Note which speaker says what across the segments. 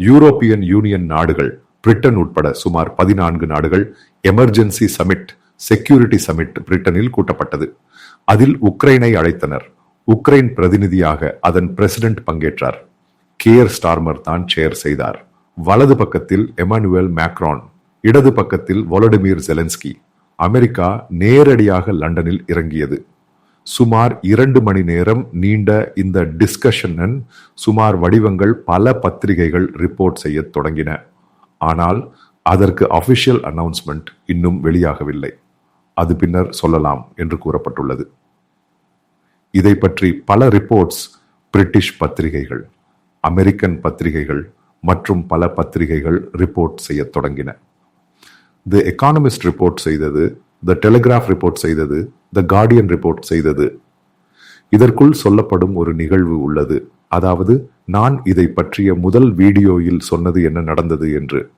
Speaker 1: European union நாடுகள் Britain உட்பட சுமார் பதினான்கு நாடுகள் எமர்ஜென்சி சமிட் செக்யூரிட்டி சமிட் பிரிட்டனில் கூட்டப்பட்டது. அதில் உக்ரைனை அழைத்தனர். உக்ரைன் பிரதிநிதியாக அதன் பிரசிடென்ட் பங்கேற்றார். கேர் ஸ்டார்மர் தான் சேர் செய்தார். வலது பக்கத்தில் எமானுவேல் மேக்ரான் இடது பக்கத்தில் வொலடிமிர் ஜெலன்ஸ்கி அமெரிக்கா நேரடியாக லண்டனில் இறங்கியது. சுமார் இரண்டு மணி நேரம் நீண்ட இந்த டிஸ்கஷனன் சுமார் வடிவங்கள் பல பத்திரிகைகள் ரிப்போர்ட் செய்ய தொடங்கின. ஆனால் அதற்கு அஃபிஷியல் அனௌன்ஸ்மெண்ட் இன்னும் வெளியாகவில்லை. அது பின்னர் சொல்லலாம் என்று கூறப்பட்டுள்ளது. இதை பற்றி பல ரிப்போர்ட்ஸ் பிரிட்டிஷ் பத்திரிகைகள் அமெரிக்கன் பத்திரிகைகள் மற்றும் பல பத்திரிகைகள் ரிப்போர்ட் செய்ய தொடங்கின. தி எக்கானமிஸ்ட் ரிப்போர்ட் செய்தது த டெலிகிராஃப் ரிப்போர்ட் செய்தது த கார்டியன் ரிப்போர்ட் செய்தது. இதற்குள் சொல்லப்படும் ஒரு நிகழ்வு உள்ளது. அதாவது நான் இதை பற்றிய முதல் வீடியோயில் சொன்னது என்ன நடந்தது என்று.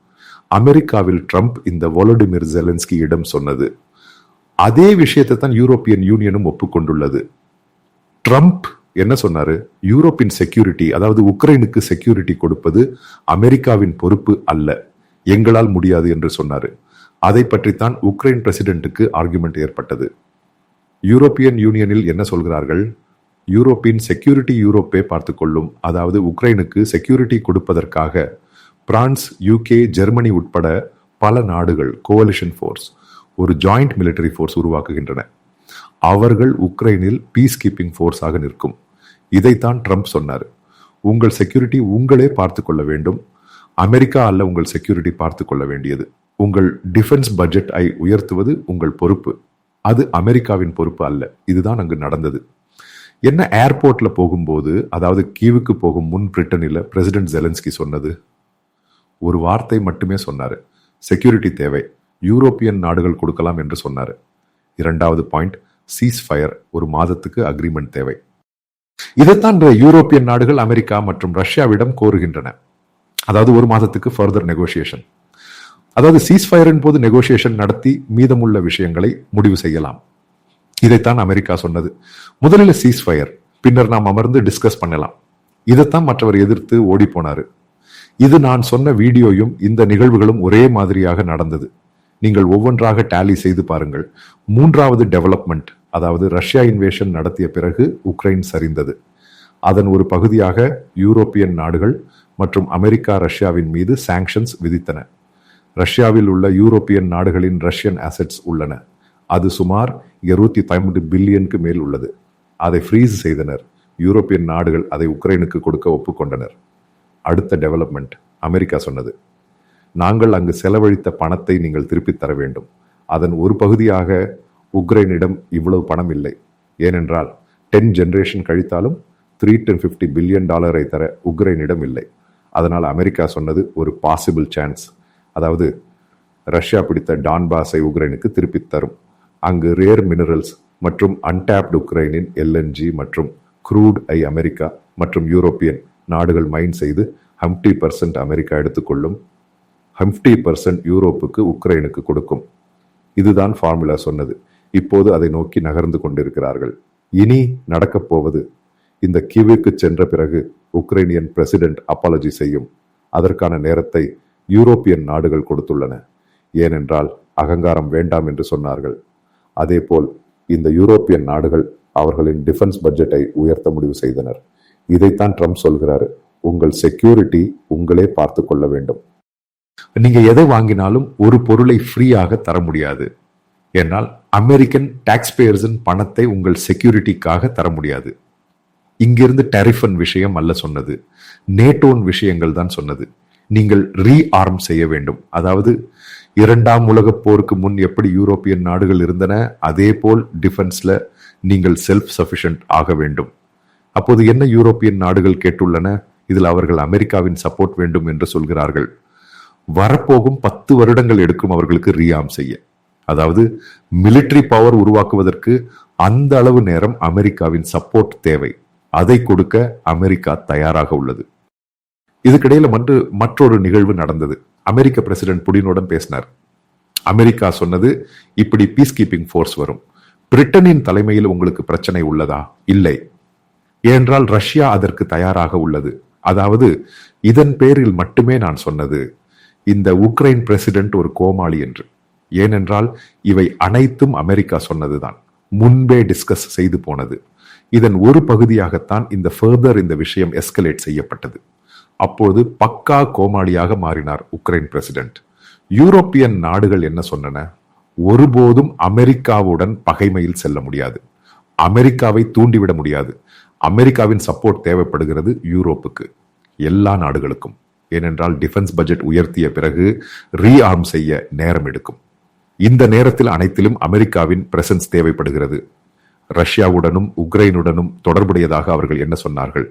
Speaker 1: அமெரிக்காவில் ட்ரம்ப் இந்த வொலடிமிர் ஜெலன்ஸ்கியிடம் சொன்னது. அதே விஷயத்தை தான் யூரோப்பியன் யூனியனும் ஒப்புக்கொண்டுள்ளது. ட்ரம்ப் என்ன சொன்னாரு? யூரோப்பின் செக்யூரிட்டி அதாவது உக்ரைனுக்கு செக்யூரிட்டி கொடுப்பது அமெரிக்காவின் பொறுப்பு அல்ல. எங்களால் முடியாது என்று சொன்னாரு. அதை பற்றித்தான் உக்ரைன் பிரசிடென்ட்டுக்கு ஆர்குமெண்ட் ஏற்பட்டது. யூரோப்பியன் யூனியனில் என்ன சொல்கிறார்கள்? யூரோப்பின் செக்யூரிட்டி யூரோப்பே பார்த்துக்கொள்ளும். அதாவது உக்ரைனுக்கு செக்யூரிட்டி கொடுப்பதற்காக பிரான்ஸ் யூகே ஜெர்மனி உட்பட பல நாடுகள் கோவலிஷன் ஃபோர்ஸ் ஒரு ஜாயிண்ட் மிலிட்டரி ஃபோர்ஸ் உருவாக்குகின்றன. அவர்கள் உக்ரைனில் பீஸ் கீப்பிங் ஃபோர்ஸாக நிற்கும். இதைத்தான் ட்ரம்ப் சொன்னார். உங்கள் செக்யூரிட்டி உங்களே பார்த்து கொள்ள வேண்டும். அமெரிக்கா அல்ல உங்கள் செக்யூரிட்டி பார்த்து கொள்ள வேண்டியது. உங்கள் டிஃபென்ஸ் பட்ஜெட் ஐ உயர்த்துவது உங்கள் பொறுப்பு. அது அமெரிக்காவின் பொறுப்பு அல்ல. இதுதான் அங்கு நடந்தது. என்ன ஏர்போர்ட்ல போகும்போது அதாவது கீவுக்கு போகும் முன் பிரிட்டனில் பிரசிடென்ட் ஜெலன்ஸ்கி சொன்னது? ஒரு வார்த்தை மட்டுமே சொன்னார். செக்யூரிட்டி தேவை. யூரோப்பியன் நாடுகள் கொடுக்கலாம் என்று சொன்னார். இரண்டாவது பாயிண்ட் சீஸ் ஃபயர் ஒரு மாதத்துக்கு அக்ரிமெண்ட் தேவை. இதைத்தான் யூரோப்பியன் நாடுகள் அமெரிக்கா மற்றும் ரஷ்யாவிடம் கோருகின்றன. அதாவது ஒரு மாதத்துக்கு ஃபர்தர் நெகோசியேஷன் அதாவது சீஸ்ஃபயரின் போது நெகோசியேஷன் நடத்தி மீதமுள்ள விஷயங்களை முடிவு செய்யலாம். இதைத்தான் அமெரிக்கா சொன்னது. முதலில் சீஸ்ஃபயர் பின்னர் நாம் அமர்ந்து டிஸ்கஸ் பண்ணலாம். இதைத்தான் மற்றவர் எதிர்த்து ஓடி போனாரு இது நான் சொன்ன வீடியோயும் இந்த நிகழ்வுகளும் ஒரே மாதிரியாக நடந்தது. நீங்கள் ஒவ்வொன்றாக டேலி செய்து பாருங்கள். மூன்றாவது டெவலப்மெண்ட் அதாவது ரஷ்யா இன்வேஷன் நடத்திய பிறகு உக்ரைன் சரிந்தது. அதன் ஒரு பகுதியாக யூரோப்பியன் நாடுகள் மற்றும் அமெரிக்கா ரஷ்யாவின் மீது சாங்ஷன்ஸ் விதித்தன. ரஷ்யாவில் உள்ள யூரோப்பியன் நாடுகளின் ரஷ்யன் அசெட்ஸ் உள்ளன. அது சுமார் இருநூத்தி பதிமூன்று பில்லியனுக்கு மேல் உள்ளது. அதை ஃப்ரீஸ் செய்தனர். யூரோப்பியன் நாடுகள் அதை உக்ரைனுக்கு கொடுக்க ஒப்புக்கொண்டனர். அடுத்த டெவலப்மெண்ட் அமெரிக்கா சொன்னது. நாங்கள் அங்கு செலவழித்த பணத்தை நீங்கள் திருப்பித் தர வேண்டும். அதன் ஒரு பகுதியாக உக்ரைனிடம் இவ்வளவு பணம் இல்லை. ஏனென்றால் டென் ஜென்ரேஷன் கழித்தாலும் த்ரீ டென் ஃபிஃப்டி பில்லியன் டாலரை தர உக்ரைனிடம் இல்லை. அதனால் அமெரிக்கா சொன்னது ஒரு பாசிபிள் சான்ஸ் அதாவது ரஷ்யா பிடித்த டான்பாஸை உக்ரைனுக்கு திருப்பித் தரும். அங்கு ரேர் மினரல்ஸ் மற்றும் அன்டாப்டு உக்ரைனின் எல்என்ஜி மற்றும் க்ரூட் ஐ அமெரிக்கா மற்றும் யூரோப்பியன் நாடுகள் மைன் செய்து ஹம்டி பர்சன்ட் அமெரிக்கா எடுத்துக்கொள்ளும். ஹம்டி பர்சன்ட் யூரோப்புக்கு உக்ரைனுக்கு கொடுக்கும். இதுதான் ஃபார்முலா சொன்னது. இப்போது அதை நோக்கி நகர்ந்து கொண்டிருக்கிறார்கள். இனி நடக்கப் போவது இந்த கிவிற்கு சென்ற பிறகு உக்ரைனியன் பிரசிடென்ட் அப்பாலஜி செய்யும். அதற்கான நேரத்தை யூரோப்பியன் நாடுகள் கொடுத்துள்ளன. ஏனென்றால் அகங்காரம் வேண்டாம் என்று சொன்னார்கள். அதேபோல் இந்த யூரோப்பியன் நாடுகள் அவர்களின் டிஃபென்ஸ் பட்ஜெட்டை உயர்த்த முடிவு செய்தனர். இதைத்தான் ட்ரம்ப் சொல்கிறாரு. உங்கள் செக்யூரிட்டி உங்களே பார்த்து கொள்ள வேண்டும். நீங்க எதை வாங்கினாலும் ஒரு பொருளை ஃப்ரீயாக தர முடியாது. ஏன்னால் அமெரிக்கன் டாக்ஸ் பேயர்ஸின் பணத்தை உங்கள் செக்யூரிட்டிக்காக தர முடியாது. இங்கிருந்து டெரிஃபன் விஷயம் அல்ல சொன்னது. நேட்டோன் விஷயங்கள் தான் சொன்னது. நீங்கள் ரீஆர்ம் செய்ய வேண்டும். அதாவது இரண்டாம் உலகப் போருக்கு முன் எப்படி யூரோப்பியன் நாடுகள் இருந்தன அதே போல் டிஃபென்ஸில் நீங்கள் செல்ஃப் சஃபிஷியன்ட் ஆக வேண்டும். அப்போது என்ன யூரோப்பியன் நாடுகள் கேட்டுள்ளன? இதில் அவர்கள் அமெரிக்காவின் சப்போர்ட் வேண்டும் என்று சொல்கிறார்கள். வரப்போகும் பத்து வருடங்கள் எடுக்கும் அவர்களுக்கு ரீஆர்ம் செய்ய. அதாவது மிலிட்டரி பவர் உருவாக்குவதற்கு அந்த அளவு நேரம் அமெரிக்காவின் சப்போர்ட் தேவை. அதை கொடுக்க அமெரிக்கா தயாராக உள்ளது. இதுக்கிடையில் மன்று மற்றொரு நிகழ்வு நடந்தது. அமெரிக்க பிரசிடென்ட் புடினுடன் பேசினார். அமெரிக்கா சொன்னது இப்படி பீஸ் கீப்பிங் ஃபோர்ஸ் வரும். பிரிட்டனின் தலைமையில் உங்களுக்கு பிரச்சனை உள்ளதா? இல்லை. ஏனென்றால் ரஷ்யா அதற்கு தயாராக உள்ளது. அதாவது இதன் பேரில் மட்டுமே நான் சொன்னது இந்த உக்ரைன் பிரசிடென்ட் ஒரு கோமாளி என்று. ஏனென்றால் இவை அனைத்தும் அமெரிக்கா சொன்னதுதான். முன்பே டிஸ்கஸ் செய்து போனது. இதன் ஒரு பகுதியாகத்தான் இந்த ஃபர்தர் இந்த விஷயம் எஸ்கலேட் செய்யப்பட்டது. அப்போது பக்கா கோமாளியாக மாறினார் உக்ரைன் பிரசிடென்ட் யூரோப்பியன் நாடுகள் என்ன சொன்னன? ஒருபோதும் அமெரிக்காவுடன் பகைமையில் செல்ல முடியாது. அமெரிக்காவை தூண்டிவிட முடியாது. அமெரிக்காவின் சப்போர்ட் தேவைப்படுகிறது யூரோப்புக்கு எல்லா நாடுகளுக்கும். ஏனென்றால் டிஃபென்ஸ் பட்ஜெட் உயர்த்திய பிறகு ரீஆர்ம் செய்ய நேரம் எடுக்கும். இந்த நேரத்தில் அனைத்திலும் அமெரிக்காவின் பிரசன்ஸ் தேவைப்படுகிறது. ரஷ்யாவுடனும் உக்ரைனுடனும் தொடர்புடையதாக அவர்கள் என்ன சொன்னார்கள்?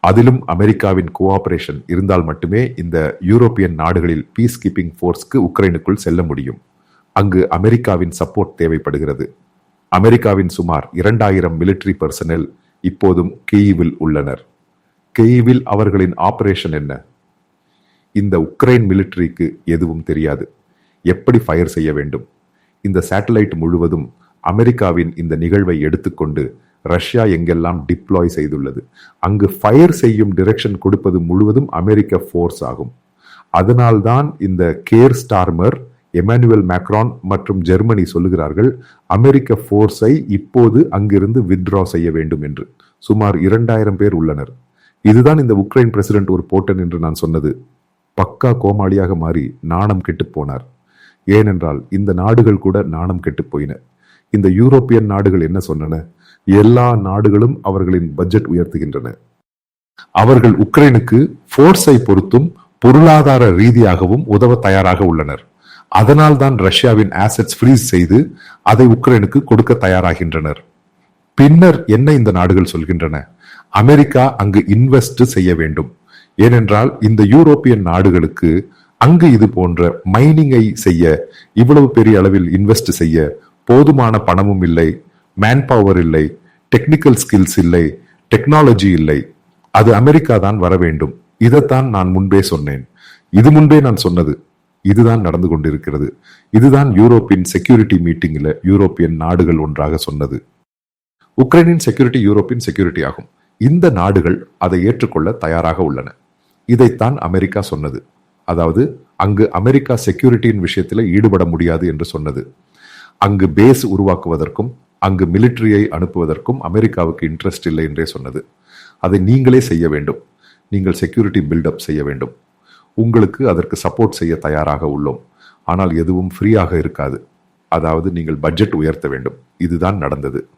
Speaker 1: அதிலும் அமெரிக்காவின் கோஆபரேஷன் இருந்தால் மட்டுமே இந்த யூரோப்பியன் நாடுகளில் பீஸ் கீப்பிங் ஃபோர்ஸ்க்கு உக்ரைனுக்குள் செல்ல முடியும். அங்கு அமெரிக்காவின் சப்போர்ட் தேவைப்படுகிறது. அமெரிக்காவின் சுமார் இரண்டாயிரம் மிலிட்டரி பர்சனல் இப்போதும் கெய்வில் உள்ளனர். கெய்வில் அவர்களின் ஆபரேஷன் என்ன? இந்த உக்ரைன் மிலிட்டரிக்கு எதுவும் தெரியாது. எப்படி ஃபயர் செய்ய வேண்டும்? இந்த சேட்டலைட் முழுவதும் அமெரிக்காவின் இந்த நிகழ்வை எடுத்துக்கொண்டு ரஷ்யா எங்கெல்லாம் டிப்ளாய் செய்துள்ளது. அங்கு ஃபயர் செய்யும் டிரெக்ஷன் கொடுப்பது முழுவதும் அமெரிக்க ஃபோர்ஸ் ஆகும். அதனால்தான் இந்த கேர் ஸ்டார்மர் எமானுவல் மேக்ரான் மற்றும் ஜெர்மனி சொல்லுகிறார்கள் அமெரிக்க ஃபோர்ஸை இப்போது அங்கிருந்து வித்ட்ரா செய்ய வேண்டும் என்று. சுமார் இரண்டாயிரம் பேர் உள்ளனர். இதுதான் இந்த உக்ரைன் பிரசிடென்ட் ஒரு போட்டன் என்று நான் சொன்னது. பக்கா கோமாளியாக மாறி நாணம் கெட்டு போனார். ஏனென்றால் இந்த நாடுகள் கூட நாணம் கெட்டு போயின. இந்த யூரோப்பியன் நாடுகள் என்ன சொன்னன? எல்லா நாடுகளும் அவர்களின் பட்ஜெட் உயர்த்துகின்றன. அவர்கள் உக்ரைனுக்கு போர்ஸை பொறுத்தும் பொருளாதார ரீதியாகவும் உதவ தயாராக உள்ளனர். அதனால் தான் ரஷ்யாவின் ஆசெட்ஸ் ஃப்ரீஸ் செய்து அதை உக்ரைனுக்கு கொடுக்க தயாராகின்றனர். பின்னர் என்ன இந்த நாடுகள் சொல்கின்றன? அமெரிக்கா அங்கு இன்வெஸ்ட் செய்ய வேண்டும். ஏனென்றால் இந்த யூரோப்பியன் நாடுகளுக்கு அங்கு இது போன்ற மைனிங்கை செய்ய இவ்வளவு பெரிய அளவில் இன்வெஸ்ட் செய்ய போதுமான பணமும் இல்லை. மேன் பவர் இல்லை டெக்னிக்கல் ஸ்கில்ஸ் இல்லை டெக்னாலஜி இல்லை. அது அமெரிக்கா தான் வர வேண்டும். இதைத்தான் நான் முன்பே சொன்னேன். இது முன்பே நான் சொன்னது. இதுதான் நடந்து கொண்டிருக்கிறது. இதுதான் யூரோப்பின் செக்யூரிட்டி மீட்டிங்கில் யூரோப்பியன் நாடுகள் ஒன்றாக சொன்னது. உக்ரைனின் செக்யூரிட்டி யூரோப்பியன் செக்யூரிட்டி ஆகும். இந்த நாடுகள் அதை ஏற்றுக்கொள்ள தயாராக உள்ளன. இதைத்தான் அமெரிக்கா சொன்னது. அதாவது அங்கு அமெரிக்கா செக்யூரிட்டியின் விஷயத்தில் ஈடுபட முடியாது என்று சொன்னது. அங்கு பேஸ் உருவாக்குவதற்கும் அங்கு மிலிட்டரியை அனுப்புவதற்கும் அமெரிக்காவுக்கு இன்ட்ரெஸ்ட் இல்லை என்றே சொன்னது. அதை நீங்களே செய்ய வேண்டும். நீங்கள் செக்யூரிட்டி பில்டப் செய்ய வேண்டும். உங்களுக்கு அதற்கு சப்போர்ட் செய்ய தயாராக உள்ளோம். ஆனால் எதுவும் ஃப்ரீயாக இருக்காது. அதாவது நீங்கள் பட்ஜெட் உயர்த்த வேண்டும். இதுதான் நடந்தது.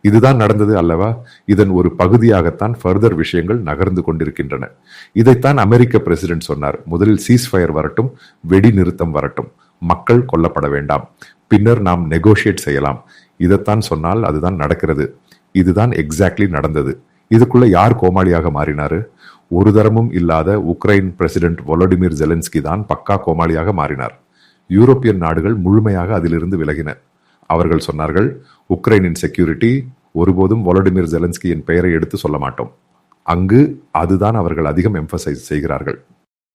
Speaker 1: இதுதான் நடந்தது அல்லவா? இதன் ஒரு பகுதியாகத்தான் ஃபர்தர் விஷயங்கள் நகர்ந்து கொண்டிருக்கின்றன. இதைத்தான் அமெரிக்க பிரசிடென்ட் சொன்னார். முதலில் சீஸ்ஃபயர் வரட்டும் வெடி நிறுத்தம் வரட்டும். மக்கள் கொல்லப்பட வேண்டாம். பின்னர் நாம் நெகோஷியேட் செய்யலாம். இதைத்தான் சொன்னால் அதுதான் நடக்கிறது. இதுதான் எக்ஸாக்ட்லி நடந்தது. இதுக்குள்ள யார் கோமாளியாக மாறினாரு? ஒரு தரமும் இல்லாத உக்ரைன் பிரசிடென்ட் வொலடிமிர் ஜெலன்ஸ்கி தான் பக்கா கோமாளியாக மாறினார். யூரோப்பியன் நாடுகள் முழுமையாக அதிலிருந்து விலகின. அவர்கள் சொன்னார்கள் உக்ரைனின் செக்யூரிட்டி ஒருபோதும் வொலடிமிர் ஜெலன்ஸ்கியின் பெயரை எடுத்து சொல்ல மாட்டோம். அங்கு அதுதான் அவர்கள் அதிகம் எம்பசைஸ் செய்கிறார்கள்.